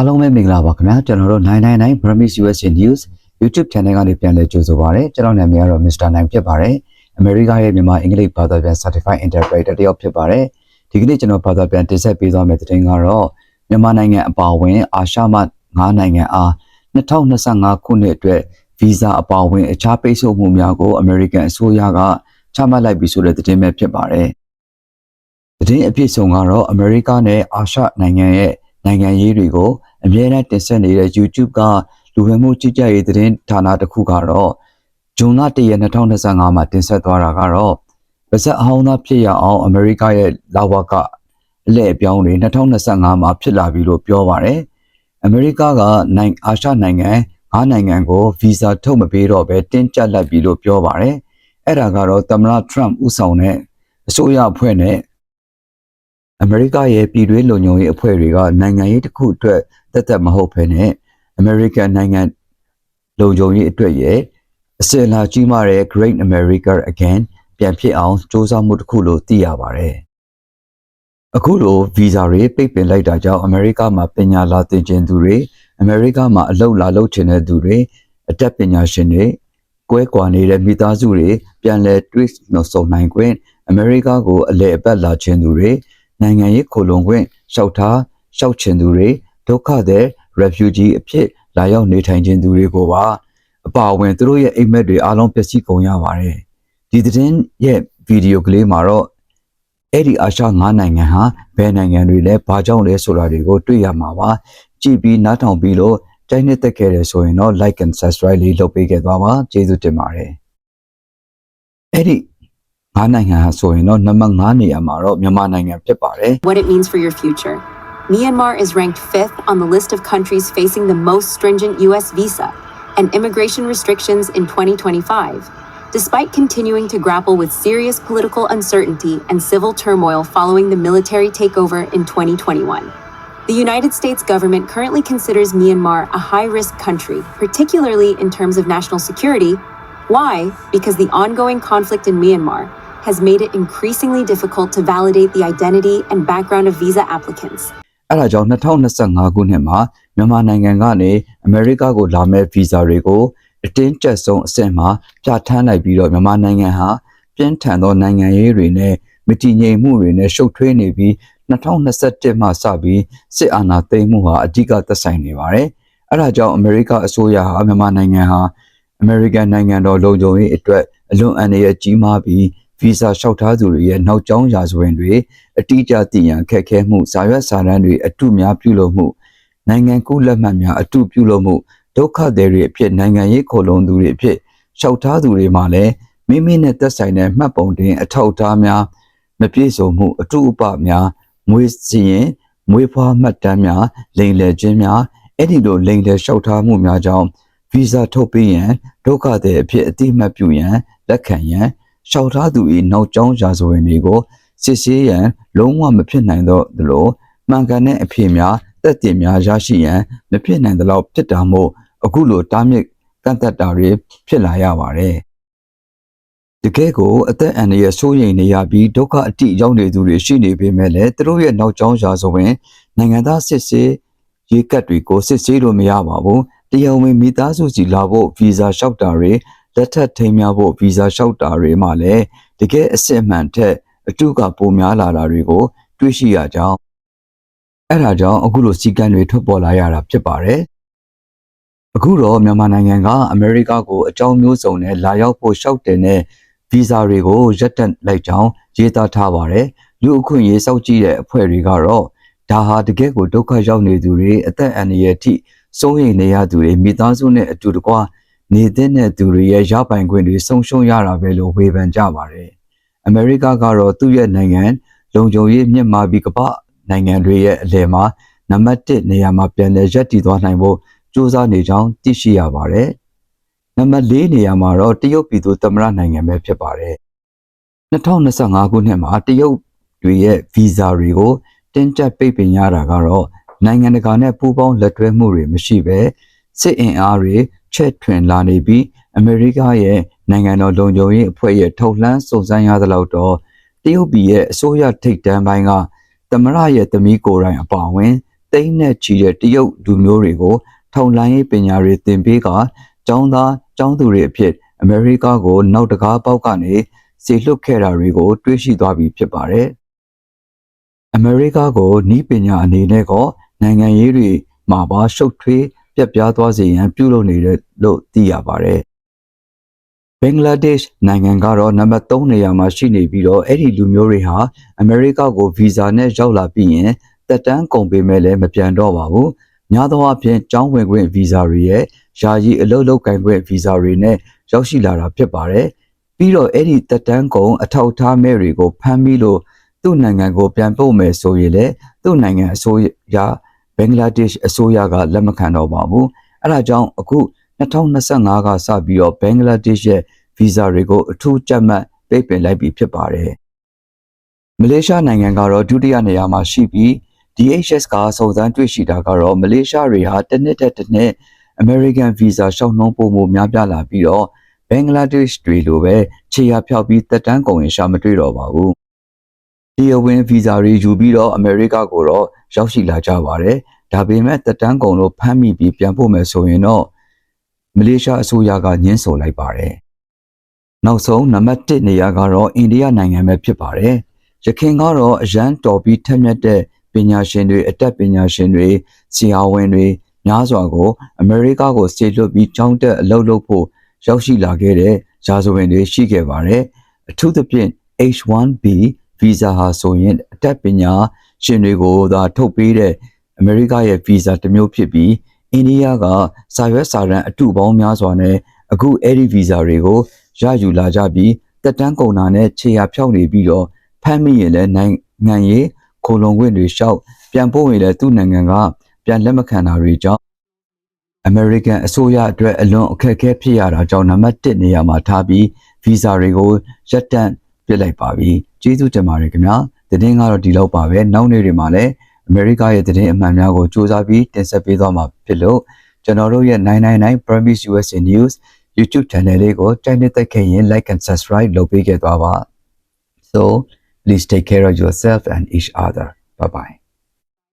အားလုံးပဲမင်္ဂလာပါခင်ဗျာကျွန်တော်တို့999 Burmese USA News YouTube channel ကနေပြန်လည်ကြိုဆိုပါရစေကျွန်တော်နာမည်ကတော့ Mr. 9ဖြစ်ပါတယ်အမေရိကရဲ့မြန်မာအင်္ဂလိပ်ဘာသာပြန် Certified Interpreter တယောက်ဖြစ်ပါတယ်ဒီကနေ့ကျွန်တော်ဘာသာပြန်တင်ဆက်ပေးသွားမယ့်သတင်းကတော့မြန်မာနိုင်ငံအပါအဝင် အာရှမ9နိုင်ငံအား2025ခုနှစ်အတွက်ဗီဇာအပါအဝင်အခြားပိတ်ဆို့မှုများကို American အစိုးရကချမှတ်လိုက်ပြီဆိုတဲ့သတင်းပဲဖြစ်ပါတယ်သတင်းအပြည့်စုံကတော့အမေရိကနဲ့အာရှနိုင်ငံရဲ့နိုင်ငံရေးတွေကို အမြဲတမ်းတင်ဆက်နေတဲ့ YouTube ကလူဝင်မှုကြီးကြပ်ရေးသတင်းဌာနတစ်ခုကတော့ဇွန်လ1ရက်2025မှာတင်ဆက်သွားတာကတော့ပါဇက်အဟောင်းသားဖြစ်ရအောင်အမေရိကရဲ့လာဝကအလဲအပြောင်းတွေ2025မှာဖြစ်လာပြီလို့ပြောပါတယ်။အမေရိကကနိုင်အာရှနိုင်ငံ၅နိုင်ငံကိုဗီဇာထုတ်မပေးတော့ဘဲတင်းကျပ်လိုက်ပြီလို့ပြောပါတယ်။အဲ့ဒါကတော့သမ္မတထရန့်ဦးဆောင်တဲ့အစိုးရအဖွဲ့နဲ့အမေရိကရဲ့ပြည်တွင်းလုံခြုံရေးအဖွဲ့တွေကနိုင်ငံရေးတစ်ခုအတွက် တက်တက်မဟုတ်ဘဲနဲ့အမေရိကန်နိုင်ငံလုံခြုံရေးအတွက်ရဲ့အစအလာကြီးမားတဲ့ Great America Again ပြန်ဖြစ်အောင်စ조사မှုတစ်ခုလို့သိရပါတယ်။အခုလိုဗီဇာတွေပိတ်ပင်လိုက်တာကြောင့်အမေရိကမှာပညာလာသင်ခြင်းသူတွေအမေရိကမှာအလုပ်လာလုပ်ချင်တဲ့သူတွေအတတ်ပညာရှင်တွေကွဲကွာနေတဲ့မိသားစုတွေပြန်လည်တွေ့ဆုံနိုင်ခွင့်အမေရိကကိုအလဲအပတ်လာခြင်းသူတွေနိုင်ငံရေးခိုလုံခွင့်ရှောက်ထားရှောက်ချင်သူတွေ ဒုက္ခသည် refugee အဖြစ်လာရောက်နေထိုင်ခြင်းသူတွေကိုပါအပါအဝင်သူတို့ရဲ့အိမ်မက်တွေအားလုံးပျက်စီးကုန်ရပါတယ်ဒီသတင်းရဲ့ဗီဒီယိုကလေးမှာတော့အဲ့ဒီအာရှ၅နိုင်ငံဟာဘယ်နိုင်ငံတွေလဲဘာကြောင့်လဲဆိုတာတွေကိုတွေ့ရမှာပါကြည့်ပြီးနားထောင်ပြီးလို့ကြိုက်နှစ်သက်ခဲ့တယ်ဆိုရင်တော့ like and subscribe လေးလုပ်ပေးခဲ့သွားပါကျေးဇူးတင်ပါတယ်အဲ့ဒီ၅နိုင်ငံဟာဆိုရင်တော့နံပါတ်5နေရာမှာတော့မြန်မာနိုင်ငံဖြစ်ပါတယ် what it means for your future. Myanmar is ranked fifth on the list of countries facing the most stringent US visa and immigration restrictions in 2025, despite continuing to grapple with serious political uncertainty and civil turmoil following the military takeover in 2021. The United States government currently considers Myanmar a high risk country, particularly in terms of national security. Why? Because the ongoing conflict in Myanmar has made it increasingly difficult to validate the identity and background of visa applicants. အဲ့ဒါကြောင့်2025ခုနှစ်မှာမြန်မာနိုင်ငံကနေအမေရိကကိုလာမဲ့ဗီဇာတွေကိုအတင်းကျပ်ဆုံးအဆင့်မှာပြဋ္ဌာန်းလိုက်ပြီးတော့မြန်မာနိုင်ငံဟာပြင်းထန်သောနိုင်ငံရေးတွေနဲ့မတည်ငြိမ်မှုတွေနဲ့ရှုပ်ထွေးနေပြီး2021မှာစပြီးစစ်အာဏာသိမ်းမှုဟာအဓိကသက်ဆိုင်နေပါတယ်။အဲ့ဒါကြောင့်အမေရိကအစိုးရဟာမြန်မာနိုင်ငံဟာအမေရိကန်နိုင်ငံတော်လုံခြုံရေးအတွက်အလွန်အန္တရာယ်ကြီးမားပြီး ဗီဇာလျှောက်ထားသူတွေရဲ့နောက်ကျောင်းရာဇဝင်တွေအတိအကျသိရန်ခက်ခဲမှုဇာရွက်စာတမ်းတွေအတုများပြုလုပ်မှုနိုင်ငံကူးလက်မှတ်များအတုပြုလုပ်မှုဒုက္ခသည်တွေအဖြစ်နိုင်ငံရေးခိုလုံသူတွေအဖြစ်လျှောက်ထားသူတွေမှာလည်းမိမိနဲ့သက်ဆိုင်တဲ့မှတ်ပုံတင်အထောက်အထားများမပြည့်စုံမှုအတုအပများမွေးစီရင်မွေးဖွားမှတ်တမ်းများလိမ်လည်ခြင်းများအဲ့ဒီလိုလိမ်လည်လျှောက်ထားမှုများကြောင့်ဗီဇာထုတ်ပေးရန်ဒုက္ခသည်အဖြစ်အတိအမှတ်ပြုရန်လက်ခံရန် လျှောက်ထားသူ၏နောက်ကျောင်းရာဇဝင်တွေကိုစစ်ဆေးရန်လုံးဝမဖြစ်နိုင်တော့သလိုမှန်ကန်တဲ့အဖြစ်များတက်တင်များရရှိရန်မဖြစ်နိုင်သလောက်ဖြစ်တာမို့အခုလိုတားမြစ်ကန့်သက်တာတွေဖြစ်လာရပါတယ်တကယ်ကိုအသက်အန္တရာယ်ဆိုးရိမ်နေရပြီးဒုက္ခအတိရောက်နေသူတွေရှိနေပေမဲ့လည်းသူတို့ရဲ့နောက်ကျောင်းရာဇဝင်နိုင်ငံသားစစ်ဆေးရေကတ်တွေကိုစစ်ဆေးလို့မရပါဘူးတရားဝင်မိသားစုစီလာဖို့ဗီဇာလျှောက်တာတွေ လက်ထပ်ထိမ်းများဖို့ဗီဇာလျှောက်တာတွေမှာလည်းတကယ်အစစ်အမှန်ထက်အတုကပိုများလာတာတွေကိုတွေ့ရှိရကြောင်းအဲ့ဒါကြောင့်အခုလိုစီကံတွေထွက်ပေါ်လာရတာဖြစ်ပါတယ်အခုတော့မြန်မာနိုင်ငံကအမေရိကကိုအကြောင်းမျိုးစုံနဲ့လာရောက်ဖို့ရှောက်တင်တဲ့ဗီဇာတွေကိုရပ်တန့်လိုက်ကြောင်းရေးသားထားပါတယ်လူအခွင့်အရေးစောင့်ကြည့်တဲ့အဖွဲ့တွေကတော့ဒါဟာတကယ်ကိုဒုက္ခရောက်နေသူတွေအသက်အန္တရာယ်ထိစိုးရိမ်နေရသူတွေမိသားစုနဲ့အတူတကွ နေတဲ့တဲ့သူတွေရဲ့ရပိုင်ခွင့်တွေဆုံးရှုံးရတာပဲလို့ဝေဖန်ကြပါတယ်။အမေရိကကတော့သူ့ရဲ့နိုင်ငံလုံခြုံရေးမြင့်မားပြီးကမ္ဘာနိုင်ငံတွေရဲ့အလယ်မှာနံပါတ်1နေရာမှာပြန်လည်ရပ်တည်သွားနိုင်ဖို့စ조사နေကြောင်းသိရှိရပါတယ်။နံပါတ်4နေရာမှာတော့တရုတ်ပြည်သူသမ္မတနိုင်ငံပဲဖြစ်ပါတယ်။2025ခုနှစ်မှာတရုတ်တွေရဲ့ဗီဇာတွေကိုတင်းကျပ်ပိတ်ပင်ရတာကတော့နိုင်ငံတကာနဲ့ပူးပေါင်းလက်တွဲမှုတွေမရှိဘဲစစ်အင်အားတွေ ချက်ထွင်လာနေပြီးအမေရိကရဲ့နိုင်ငံတော်လုံခြုံရေးအဖွဲ့ရဲ့ထုတ်လှမ်းစုံစမ်းရသလောက်တော့တရုတ်ပြည်ရဲ့အစိုးရထိပ်တန်းပိုင်းကသမရရဲ့သမီးကိုယ်တိုင်အပါအဝင်တိမ့်နဲ့ချီတဲ့တရုတ်လူမျိုးတွေကိုထောင်လိုင်းရေးပညာတွေသင်ပေးကចောင်းသားចောင်းသူတွေအဖြစ်အမေရိကကို နောက်တကားပေါက်ကနေစေလွတ်ခဲ့တာတွေကို တွေးရှိသွားပြီဖြစ်ပါတယ်။အမေရိကကိုနီးပညာအနေနဲ့ကနိုင်ငံရေးတွေမှာပါရှုပ်ထွေး ပြက်ပြားသွားစေရန်ပြုလုပ်နေတယ်လို့သိရပါတယ်။ဘင်္ဂလားဒေ့ရှ်နိုင်ငံကတော့နံပါတ်3နေရာမှာရှိနေပြီးတော့အဲ့ဒီလူမျိုးတွေဟာအမေရိကကိုဗီဇာနဲ့ရောက်လာပြီးရင်တက်တန်းကုန်ပေးမဲ့လည်းမပြန်တော့ပါဘူး။များသောအားဖြင့်ကျောင်းဝင်ခွင့်ဗီဇာတွေရဲ့ယာယီအလုပ်လုပ်ကိုင်ခွင့်ဗီဇာတွေနဲ့ရောက်ရှိလာတာဖြစ်ပါတယ်။ပြီးတော့အဲ့ဒီတက်တန်းကုန်အထောက်အထားမဲ့တွေကိုဖမ်းပြီးလို့သူ့နိုင်ငံကိုပြန်ပို့မယ်ဆိုရင်လေသူ့နိုင်ငံအစိုးရ ဘင်္ဂလားဒေ့ရှ်အစိုးရကလက်မခံတော့ပါဘူး။အဲဒါကြောင့်အခု2025ကစပြီးတော့ဘင်္ဂလားဒေ့ရှ်ရဲ့ဗီဇာတွေကိုအထူးကြပ်မတ်ပိတ်ပင်လိုက်ပြီဖြစ်ပါတယ်။မလေးရှားနိုင်ငံကတော့ဒုတိယနေရာမှာရှိပြီး DHS ကစုံစမ်းတွေ့ရှိတာကတော့မလေးရှားတွေဟာတစ်နှစ်တစ်တစ်နှစ် American Visa ရှောက်နှုံးပုံမှုများပြားလာပြီးတော့ဘင်္ဂလားဒေ့ရှ်တွေလိုပဲခြေရဖျောက်ပြီးတက်တန်းကုန်ရင်ရှာမတွေ့တော့ပါဘူး။ တရားဝင်ဗီဇာတွေယူပြီးတော့အမေရိကကိုတော့ရောက်ရှိလာကြပါတယ်။ဒါပေမဲ့တက်တန်းကုန်လို့ဖမ်းမိပြီးပြန်ဖို့မယ်ဆိုရင်တော့မလေးရှားအစိုးရကညှင်းဆိုလိုက်ပါတယ်။နောက်ဆုံးနံပါတ်1နေရာကတော့အိန္ဒိယနိုင်ငံပဲဖြစ်ပါတယ်။ရခိုင်ကတော့အရန်တော်ပြီးထက်မြက်တဲ့ပညာရှင်တွေအတက်ပညာရှင်တွေဆရာဝန်တွေများစွာကိုအမေရိကကိုစေလွှတ်ပြီးကြောင်းတက်အလုပ်လုပ်ဖို့ရောက်ရှိလာခဲ့တဲ့ရာဇဝင်တွေရှိခဲ့ပါတယ်။အထူးသဖြင့် H1B visa ဟာဆိုရင်အတက်ပညာရှင်တွေကိုသာထုတ်ပေးတဲ့အမေရိကရဲ့ visa တစ်မျိုးဖြစ်ပြီးအိန္ဒိယကစာရွက်စာတမ်းအတုပေါင်းများစွာနဲ့အခုအဲ့ဒီ visa တွေကိုရယူလာကြပြီးတက်တန်းကုန်တာနဲ့ခြေရဖြောက်နေပြီးတော့ဖမ်းမိရင်လည်းနိုင်ငံရေးခိုလုံခွင့်တွေရှောက်ပြန်ပို့ရင်လည်းသူ့နိုင်ငံကပြန်လက်မခံတာတွေကြောင့် American အစိုးရအတွက်အလွန်အခက်အခဲဖြစ်ရတာကြောင့်နံပါတ်1နေရာမှာထားပြီးဗီဇာတွေကိုရပ်တန့် ပြစ်လိုက်ပါပြီကျေးဇူးတင်ပါတယ်ခင်ဗျာသတင်းကတော့ဒီလောက်ပါပဲနောက်နေ့တွေမှာလည်းအမေရိကရဲ့သတင်းအမှန်များကိုစူးစမ်းပြီးတင်ဆက်ပေးသွားမှာဖြစ်လို့ကျွန်တော်တို့ရဲ့999 Promise USA News YouTube channel လေးကိုတိုက်နှစ်သက်ခဲ့ရင် like and subscribe လုပ်ပေးခဲ့သွားပါ so please take care of yourself and each other bye bye